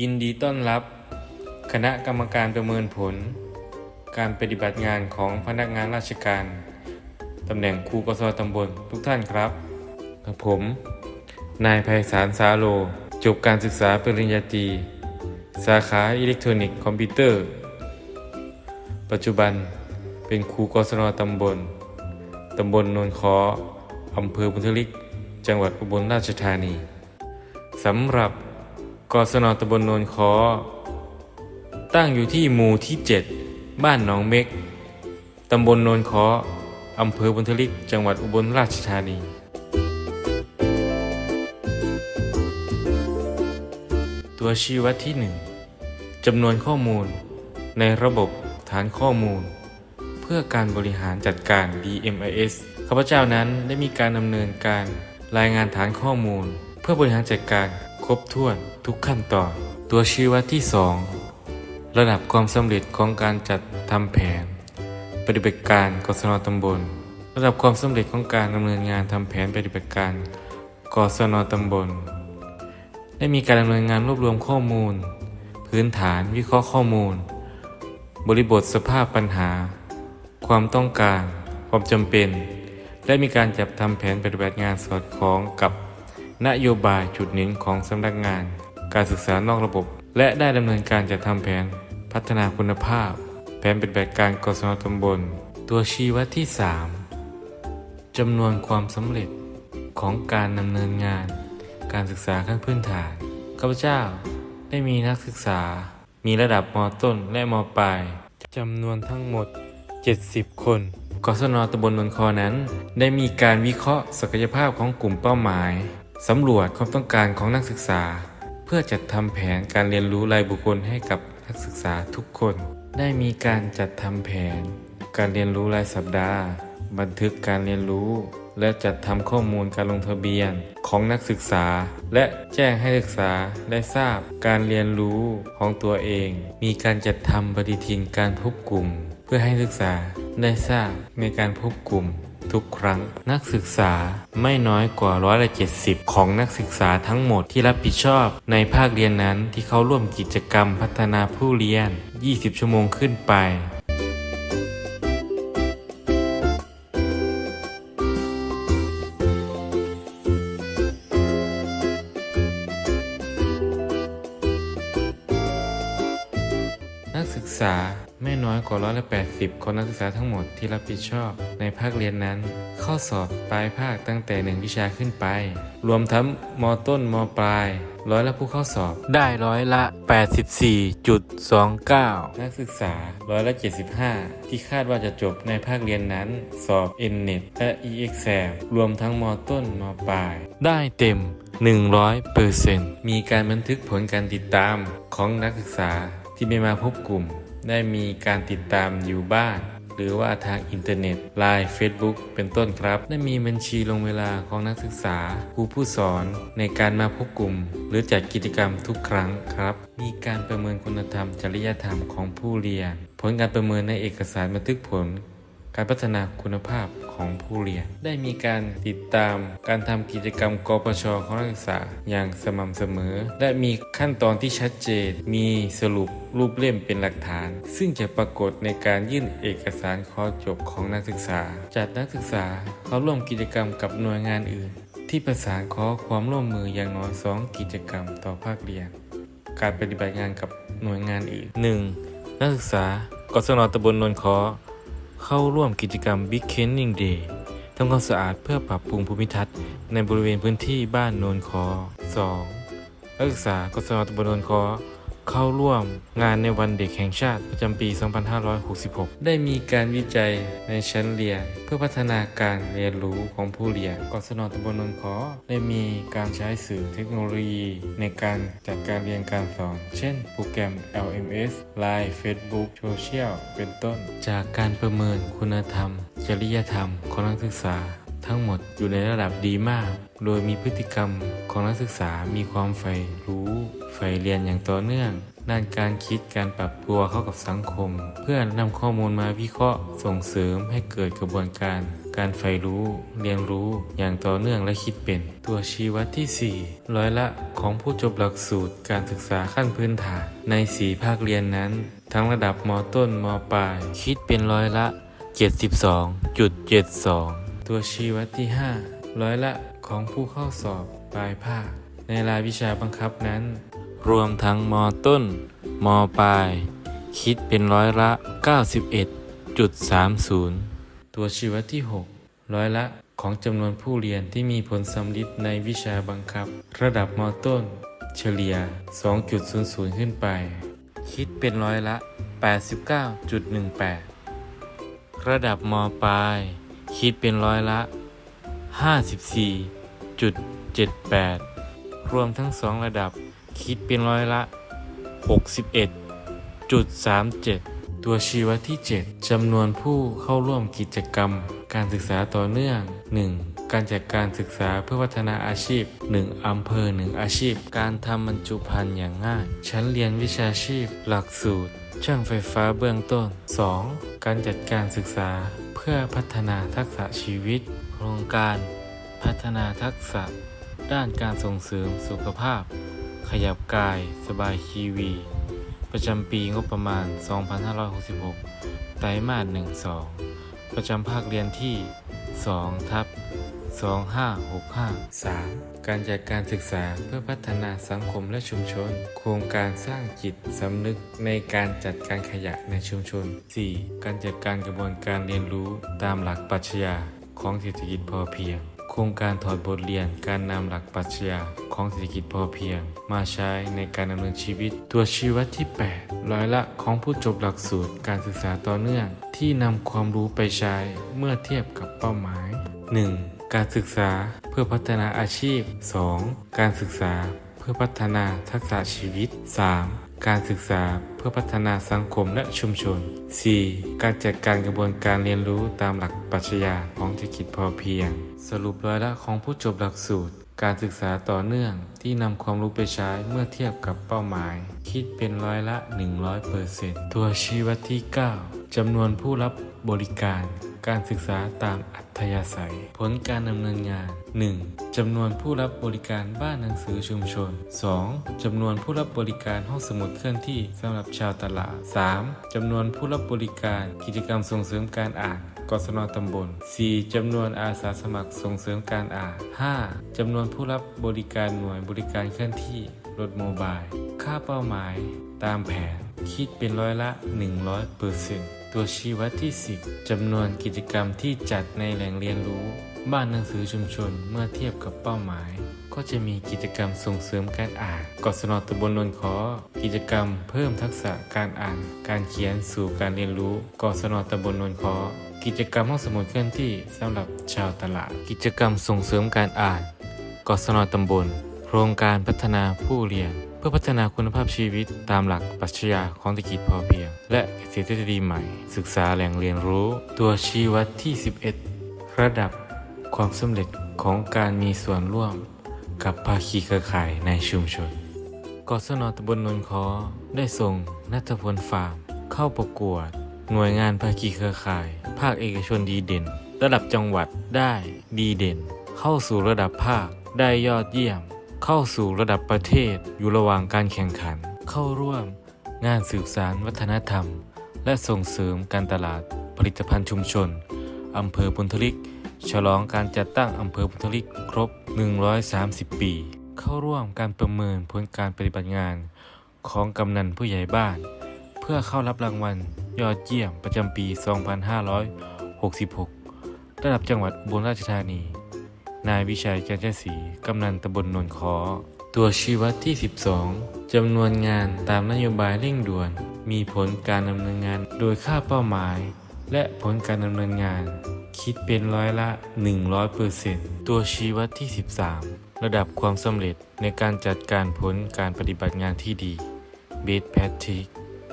ยินดีต้อนรับ คณะกรรมการประเมินผล การปฏิบัติงานของพนักงานราชการตำแหน่งครูกศตำบลทุกท่านครับกับผม นายไพศาลสาโล จบการศึกษาปริญญาตรีสาขาอิเล็กทรอนิกส์คอมพิวเตอร์ ปัจจุบันเป็นครูกศนตำบล ตำบลโนนคออำเภอบุญทลิก จังหวัดอุบลราชธานีสำหรับ กศนตำบลโนนคอ ตั้งอยู่ที่หมู่ที่ 7 บ้านหนองเม็ก ตำบลโนนคอ อำเภอบุญทลิก จังหวัดอุบลราชธานี ตัวชี้วัดที่ 1จำนวนข้อมูล ในระบบฐานข้อมูล เพื่อการบริหารจัดการ DMIS ข้าพเจ้านั้นได้มีการดำเนินการรายงานฐานข้อมูล เพื่อบริหารจัดการ ครบถ้วนทุกขั้นตอน ตัวชี้วัดที่ 2 ระดับความสำเร็จของการจัดทำแผน ปฏิบัติการกศนตำบล ระดับความสำเร็จของการดำเนินงานทำแผนปฏิบัติการกศนตำบล ได้มีการดำเนินงานรวบรวมข้อมูล พื้นฐานวิเคราะห์ข้อมูล บริบทสภาพปัญหา ความต้องการ ความจำเป็น และมีการจัดทำแผนปฏิบัติงานสอดคล้องกับ นโยบายจุดเน้นของสำนักงาน การศึกษานอกระบบ และได้ดำเนินการจัดทำแผน พัฒนาคุณภาพ แผนปฏิบัติการกศนตำบล ตัวชี้วัดที่ 3จำนวนความสำเร็จของการดำเนินงาน การศึกษาขั้นพื้นฐานข้าพเจ้าได้มีนักศึกษา มีระดับมต้นและมปลายจำนวนทั้งหมด 70 คนกศนตำบลนนคอนั้น ได้มีการวิเคราะห์ศักยภาพของกลุ่มเป้าหมาย สำรวจความต้องการของนักศึกษา เพื่อจัดทำแผนการเรียนรู้รายบุคคลให้กับนักศึกษาทุกคน ได้มีการจัดทำแผน การเรียนรู้รายสัปดาห์ บันทึกการเรียนรู้ และจัดทำข้อมูลการลงทะเบียนของนักศึกษา และแจ้งให้นักศึกษาได้ทราบการเรียนรู้ของตัวเอง มีการจัดทำปฏิทินการพบกลุ่ม เพื่อให้นักศึกษาได้ทราบในการพบกลุ่ม ทุกครั้ง นักศึกษาไม่น้อยกว่าร้อยละ70 ของนักศึกษาทั้งหมดที่รับผิดชอบ ในภาคเรียนนั้นที่เขาร่วมกิจกรรมพัฒนาผู้เรียน 20 ชั่วโมงขึ้นไปาไม่น้อยกว่าร้อยละ80 ของนักศึกษาทั้งหมดที่รับผิดชอบในภาคเรียนนั้น เข้าสอบปลายภาคตั้งแต่หนึ่งวิชาขึ้นไป รวมทั้งมต้นมปลาย ร้อยละผู้เข้าสอบได้ร้อยละ 84.29 นักศึกษาร้อยละ 75 ที่คาดว่าจะจบในภาคเรียนนั้น สอบ NNET และ EXAM รวมทั้งมต้นมปลาย ได้เต็ม 100%มีการบันทึกผลการติดตามของนักศึกษาที่ไม่มาพบกลุ่ม ได้มีการติดตามอยู่บ้านหรือว่าทางอินเทอร์เน็ตไลน์ Facebook เป็นต้นครับ ได้มีบัญชีลงเวลาของนักศึกษาครูผู้สอนในการมาพบกลุ่ม หรือจัดกิจกรรมทุกครั้งครับ มีการประเมินคุณธรรมจริยธรรมของผู้เรียน ผลการประเมินในเอกสารบันทึกผล การพัฒนาคุณภาพของผู้เรียน ได้มีการติดตามการทำกิจกรรมกปชของนักศึกษาอย่างสม่ำเสมอ และมีขั้นตอนที่ชัดเจน มีสรุปรูปเล่มเป็นหลักฐาน ซึ่งจะปรากฏในการยื่นเอกสารข้อจบของนักศึกษา จัดนักศึกษาเข้าร่วมกิจกรรมกับหน่วยงานอื่น ที่ประสานขอความร่วมมืออย่างน้อย 2 กิจกรรมต่อภาคเรียน การปฏิบัติงานกับหน่วยงานอื่น 1. นักศึกษากศนตำบลนนคอ เข้าร่วมกิจกรรม Big Cleaning Day ทำความสะอาดเพื่อปรับปรุงภูมิทัศน์ในบริเวณพื้นที่บ้านโนนคอ 2. นักศึกษากศนตำบลโนนคอ เข้าร่วมงานในวันเด็กแห่งชาติประจำปี 2566 ได้มีการวิจัยในชั้นเรียน เพื่อพัฒนาการเรียนรู้ของผู้เรียนกศนตำบลนนคอได้มีการใช้สื่อเทคโนโลยี ในการจัดการเรียนการสอน เช่น โปรแกรม LMS Line Facebook Social เป็นต้น จากการประเมินคุณธรรม จริยธรรมของนักศึกษาทั้งหมดอยู่ในระดับดีมาก โดยมีพฤติกรรมของนักศึกษามีความใฝ่รู้ ใฝ่เรียนอย่างต่อเนื่อง ด้านการคิดการปรับตัวเข้ากับสังคม เพื่อนำข้อมูลมาวิเคราะห์ ส่งเสริมให้เกิดกระบวนการ การใฝ่รู้ เรียนรู้อย่างต่อเนื่องและคิดเป็น ตัวชี้วัดที่ 4 ร้อยละของผู้จบหลักสูตรการศึกษาขั้นพื้นฐาน ใน 4 ภาคเรียนนั้น ทั้งระดับมต้นมปลาย คิดเป็นร้อยละ 72.72 ตัวชี้วัดที่ 5 ร้อยละของผู้เข้าสอบปลายภาค ในรายวิชาบังคับนั้น รวมทั้งมต้น มปลาย คิดเป็นร้อยละ 91.30 ตัวชีวัดที่ 6 ร้อยละของจำนวนผู้เรียนที่มีผลสำลิดในวิชาบังคับ ระดับมต้น เฉลี่ย 2.00 ขึ้นไป คิดเป็นร้อยละ 89.18 ระดับมปลาย คิดเป็นร้อยละ 54.78 รวมทั้งสองระดับ คิดเป็นร้อยละ 61.37 ตัวชีวัดที่ 7 จำนวนผู้เข้าร่วมกิจกรรม การศึกษาต่อเนื่อง 1. การจัดการศึกษาเพื่อพัฒนาอาชีพ 1อำเภอ 1 อาชีพ การทำบรรจุภัณฑ์อย่างง่าย ชั้นเรียนวิชาชีพ หลักสูตร ช่างไฟฟ้าเบื้องต้น 2. การจัดการศึกษาเพื่อพัฒนาทักษะชีวิต โครงการ พัฒนาทักษะด้านการส่งเสริมสุขภาพ ขยับกายสบายชีวี ประจำปีงบประมาณ 2566 ไตรมาส 1 2 ประจำภาคเรียนที่ 2 ทับ 2565 3. การจัดการศึกษาเพื่อพัฒนาสังคมและชุมชน โครงการสร้างจิตสำนึกในการจัดการขยะในชุมชน 4. การจัดการกระบวนการเรียนรู้ตามหลักปรัชญาของเศรษฐกิจพอเพียง ครงการถอดบทเรียนการนำหลักปรัชญาของเศรษฐกิจพอเพียง มาใช้ในการดำเนินชีวิต ตัวชีวัดที่ 8 ร้อยละของผู้จบหลักสูตรการศึกษาต่อเนื่อง ที่นำความรู้ไปใช้เมื่อเทียบกับเป้าหมาย 1. การศึกษาเพื่อพัฒนาอาชีพ 2. การศึกษาเพื่อพัฒนาทักษะชีวิต 3. การศึกษาเพื่อพัฒนาสังคมและชุมชน 4. การจัดการกระบวนการเรียนรู้ตามหลักปรัชญาของเศรษฐกิจพอเพียง สรุปร้อยละของผู้จบหลักสูตร การศึกษาต่อเนื่องที่นำความรู้ไปใช้เมื่อเทียบกับเป้าหมาย คิดเป็นร้อยละ 100%ตัวชี้วัดที่ 9จำนวนผู้รับบริการ การศึกษาตามอัธยาศัย ผลการดำเนินงาน 1. จำนวนผู้รับบริการบ้านหนังสือชุมชน 2. จำนวนผู้รับบริการห้องสมุดเคลื่อนที่สำหรับชาวตลาด 3. จำนวนผู้รับบริการกิจกรรมส่งเสริมการอ่านกศนตำบล 4. จำนวนอาสาสมัครส่งเสริมการอ่าน 5. จำนวนผู้รับบริการหน่วยบริการเคลื่อนที่ รถโมบาย ค่าเป้าหมาย ตามแผน คิดเป็นร้อยละ 100%ตั ตัวชี้วัดที่ 10จำนวนกิจกรรมที่จัดในแหล่งเรียนรู้ บ้านหนังสือชุมชนเมื่อเทียบกับเป้าหมาย ก็จะมีกิจกรรมส่งเสริมการอ่านกศนตำบลนนขอกิจกรรมเพิ่มทักษะการอ่าน การเขียนสู่การเรียนรู้กศนตำบลนนขอกิจกรรมห้องสมุดเคลื่อนที่สำหรับชาวตลาด กิจกรรมส่งเสริมการอ่านกศนตำบล โครงการพัฒนาผู้เรียน เพื่อพัฒนาคุณภาพชีวิตตามหลักปรัชญาของเศรษฐกิจพอเพียง และเกษตรทฤษฎีใหม่ ศึกษาแหล่งเรียนรู้ ตัวชี้วัดที่ 11 ระดับความสำเร็จของการมีส่วนร่วม กับภาคีเครือข่ายในชุมชนกศนตบลนนคอได้ส่งนัทพลฟาร์ม เข้าประกวด หน่วยงานภาคีเครือข่าย ภาคเอกชนดีเด่น ระดับจังหวัดได้ดีเด่น เข้าสู่ระดับภาคได้ยอดเยี่ยม เข้าสู่ระดับประเทศอยู่ระหว่างการแข่งขัน เข้าร่วม งานสืบสารวัฒนธรรม และส่งเสริมการตลาดผลิตภัณฑ์ชุมชนอำเภอพุนทลิก ฉลองการจัดตั้งอำเภอพุนทลิกครบ 130 ปี เข้าร่วมการประเมินผลการปฏิบัติงานของกำนันผู้ใหญ่บ้าน เพื่อเข้ารับรางวัลยอดเยี่ยมประจำปี 2566 ระดับจังหวัดอุบลราชธานี นายวิชัยจันทศรีกำนันตำบลนนคอตัวชี้วัดที่ 12 จำนวนงานตามนโยบายเร่งด่วน มีผลการดำเนินงานโดยค่าเป้าหมาย และผลการดำเนินงาน คิดเป็นร้อยละ 100%ตัวชี้วัดที่ 13 ระดับความสำเร็จในการจัดการผลการปฏิบัติงานที่ดี b e s t Practice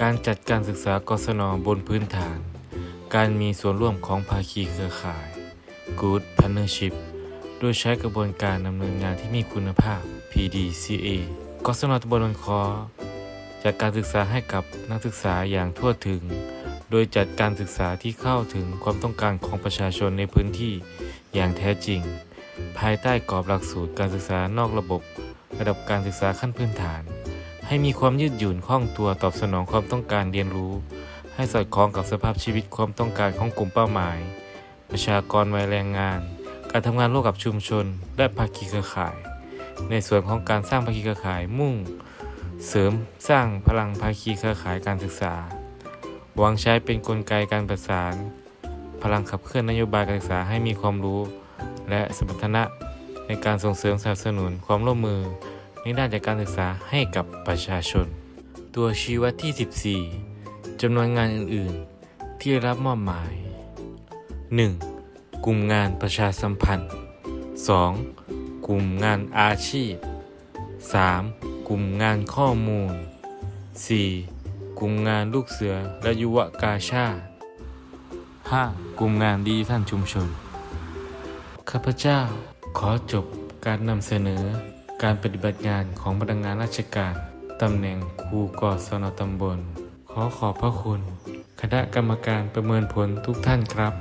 การจัดการศึกษากศนบนพื้นฐาน การมีส่วนร่วมของภาคีเครือข่าย Good Partnership โดยใช้กระบวนการดำเนินงานที่มีคุณภาพ PDCA กศนตำบลนนคอจัดการศึกษาให้กับนักศึกษาอย่างทั่วถึง โดยจัดการศึกษาที่เข้าถึงความต้องการของประชาชนในพื้นที่อย่างแท้จริง ภายใต้กรอบหลักสูตรการศึกษานอกระบบ ระดับการศึกษาขั้นพื้นฐาน ให้มีความยืดหยุ่นคล่องตัวตอบสนองความต้องการเรียนรู้ ให้สอดคล้องกับสภาพชีวิตความต้องการของกลุ่มเป้าหมาย ประชากรวัยแรงงาน การทำงานร่วมกับชุมชน และภาคีเครือข่าย ในส่วนของการสร้างภาคีเครือข่ายมุ่ง เสริมสร้างพลังภาคีเครือข่ายการศึกษาวางใช้เป็นนกลไกการประสาน พลังขับเคลื่อนนโยบายการศึกษาให้มีความรู้ และสมรรถนะในการส่งเสริมสนับสนุนความร่วมมือในด้านจากการศึกษาให้กับประชาชน ตัวชี้วัดที่ 14จำนวนงานอื่น ๆ ที่ได้รับมอบหมาย 1. กลุ่มงานประชาสัมพันธ์ 2. กลุ่มงานอาชีพ 3. กลุ่มงานข้อมูล 4. กลุ่มงานลูกเสือและยุวกาชาติ 5. กลุ่มงานดิจิทัลชุมชน ข้าพเจ้าขอจบการนำเสนอการปฏิบัติงานของพนักงานราชการตำแหน่งครูกศนตำบล ขอขอบพระคุณ คณะกรรมการประเมินผลทุกท่านครับ